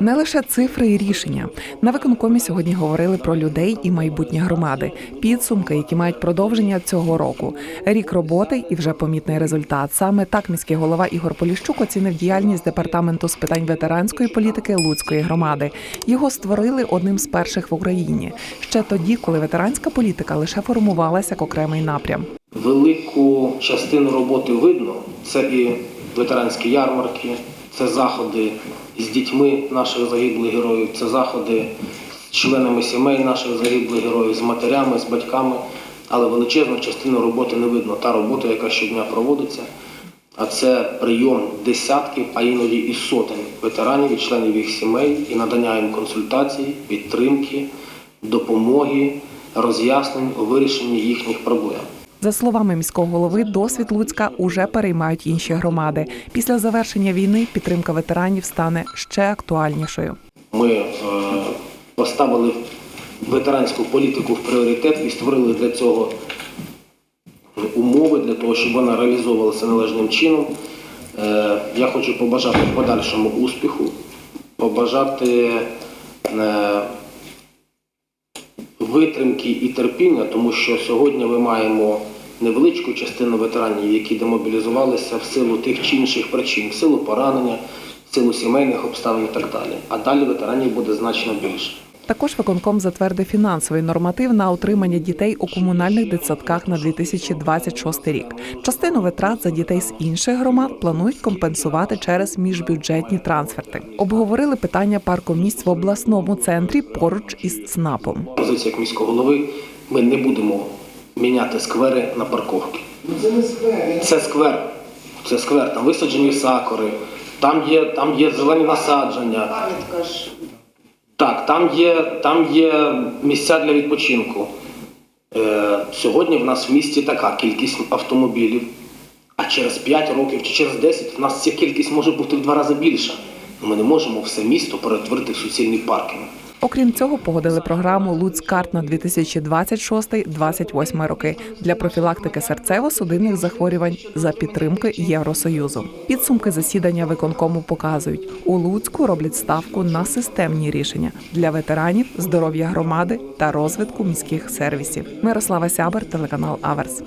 Не лише цифри і рішення на виконкомі сьогодні говорили про людей і майбутнє громади, підсумки, які мають продовження цього року. Рік роботи і вже помітний результат. Саме так міський голова Ігор Поліщук оцінив діяльність департаменту з питань ветеранської політики Луцької громади. Його створили одним з перших в Україні ще тоді, коли ветеранська політика лише формувалася як окремий напрям. Велику частину роботи видно. Це і ветеранські ярмарки, це заходи з дітьми наших загиблих героїв, це заходи з членами сімей наших загиблих героїв, з матерями, з батьками. Але величезну частину роботи не видно. Та робота, яка щодня проводиться. А це прийом десятків, а іноді і сотень ветеранів і членів їх сімей і надання їм консультацій, підтримки, допомоги, роз'яснень у вирішенні їхніх проблем. За словами міського голови, досвід Луцька уже переймають інші громади. Після завершення війни підтримка ветеранів стане ще актуальнішою. Ми е, поставили ветеранську політику в пріоритет і створили для цього умови для того, щоб вона реалізовувалася належним чином. Е, я хочу побажати подальшому успіху, побажати е, витримки і терпіння, тому що сьогодні ми маємо невеличку частину ветеранів, які демобілізувалися в силу тих чи інших причин, в силу поранення, в силу сімейних обставин і так далі. А далі ветеранів буде значно більше. Також виконком затвердив фінансовий норматив на утримання дітей у комунальних дитсадках на 2026 рік. Частину витрат за дітей з інших громад планують компенсувати через міжбюджетні трансферти. Обговорили питання паркомісць в обласному центрі поруч із ЦНАПом. Позиція як міського голови, ми не будемо міняти сквери на парковки. Це сквер. Це сквер, там висаджені сакури, там є, там є зелені насадження. Пам'ятка ж Так, там є, там є місця для відпочинку. Е, сьогодні в нас в місті така кількість автомобілів, а через 5 років чи через 10 в нас ця кількість може бути в два рази більша. Ми не можемо все місто перетворити в суцільний паркінг. Окрім цього, погодили програму Луцкарт на 2026-28 роки для профілактики серцево-судинних захворювань за підтримки Євросоюзу. Підсумки засідання виконкому показують, у Луцьку роблять ставку на системні рішення для ветеранів, здоров'я громади та розвитку міських сервісів. Мирослава Сябер, телеканал Аверс.